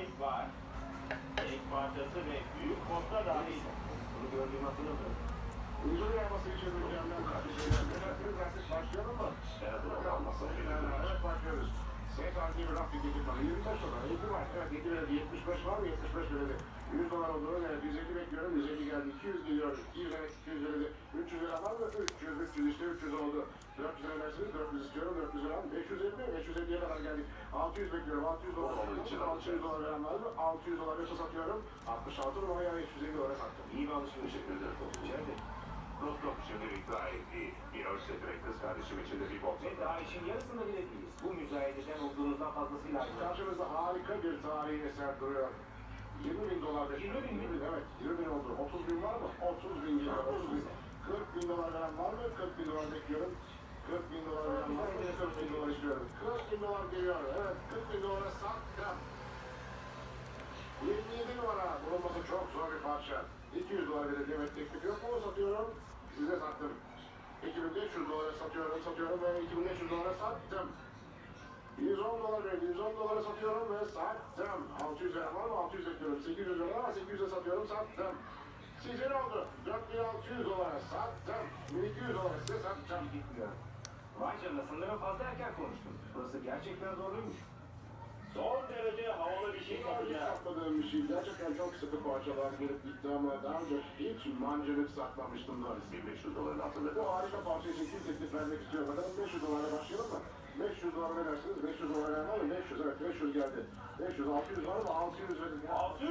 bahis var. Ek parçası ve büyük kodda dahil. Bunu gördüğümü hatırlamıyorum. Huzur yapması için mükemmel kardeşim. Dersiniz artık başlayalım mı? Evet, bunu almazsa Evet başlıyoruz. Ses harcı bir hafta getir bana. 25 dolar. 50 var. Evet 7 verdi. 75 var mı? 75 verdi. 100 dolar olduğunu evet 150 bekliyorum. 150 geldi. 200 geliyor. 200 evet 200 verdi. 300 lira var mı? 300 300 işte 300 oldu. 400 lira versiniz. 400 istiyorum. 400 lira. 550 550'ye kadar geldik. 600 bekliyorum. 600 dolar. Onun için 600 dolar veren var mı? 600 dolar yoksa satıyorum. 66 numara 550 dolara sattım. İyi bir alışveriş yapıyorlar. İçeride. Rostov şimdi iddia etti. Bir ölse direkt kız kardeşim için de bir bok Ve daha işin yarısında bile değiliz. Bu müzayededen olduğunuzdan fazlasıyla ayrılacak. Karşımızda harika bir tarihi eser duruyor. 20 bin dolar bekliyorum. 20 bin mi? Evet 20 bin oldu. 30 bin var mı? 30 bin geliyor. 30 bin. 40 bin dolar veren var mı? 40 bin dolar bekliyorum. 40 bin dolar veren var mı? 40 bin dolar istiyorum. 40 bin dolar geliyor. Evet 40 bin dolara sattım. 27 numara. Bulunması çok zor bir parça. 200 dolar vereceğim. Evet teklif yok mu? Satıyorum. Size sattım. 2500 dolara satıyorum, satıyorum ve 2500 dolara sattım. 110 dolar verdi, 110 dolara satıyorum ve sattım. 600 lira var mı? 600 bekliyorum. 800 lira var, 800'e satıyorum, sattım. Size ne oldu? 4600 dolara sattım. 1200 dolara size sattım. Vay canına sanırım fazla erken konuştun. Burası gerçekten zorluymuş. Son derece havalı bir şey Hiç satacağız. satmadığım bir şey. Gerçekten çok sıkı parçalar gelip gitti ama daha önce hiç mancınık satmamıştım Doris. 1500 doların altında Bu harika parça için kim teklif vermek istiyor? Bakalım 500 dolara başlayalım mı? 500 dolar verersiniz. 500 dolar mı? 500 evet 500 geldi. 500, 600 var mı? 600 verin. 600